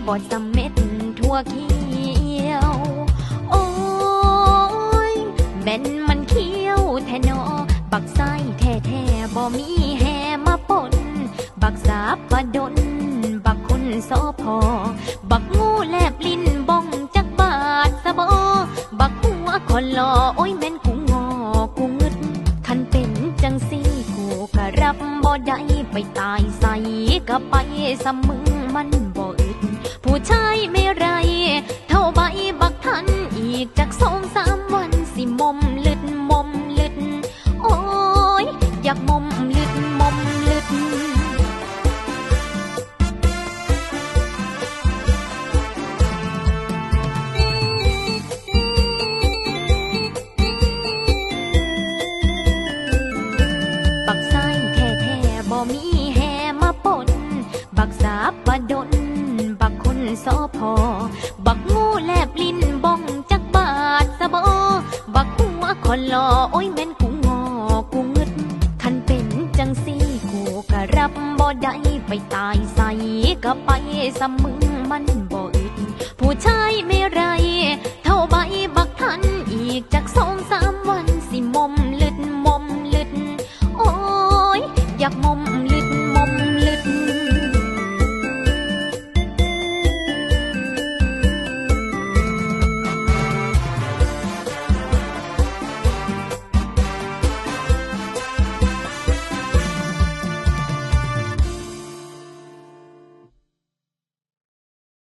ที่มีบ่สเม็ดทั่วเขียว โอ้ยแม่นมันเขียวแทนอบักไส้แท้แท้บ่มีแห่มาปน บักสาปะดน บักคนสอพอ บักงูแลบลิ้นบ้องจักบาทสะบอ บักหัวคนหล่อโอ้ยแม่นกูงอกูงึดคันเป็นจังซี่กูก็รับบ่ได้ไปตายใส่ก็ไปสมึงมัน ด ผู้ชายไม่ไร เท่าใบบักทันอีกจากสองสามวันสิมมลึดมมลึด โอ้ยอยากมมลึด พอ บักงูแลบลิ้นบ้องจักบาทสะบอบักหัวคนหลอโอ้ยแม่นกูงอกูงึดคันเป็นจังซี่กูกะรับบ่ได้ไปตายใส่ก็ไปสมึงมัน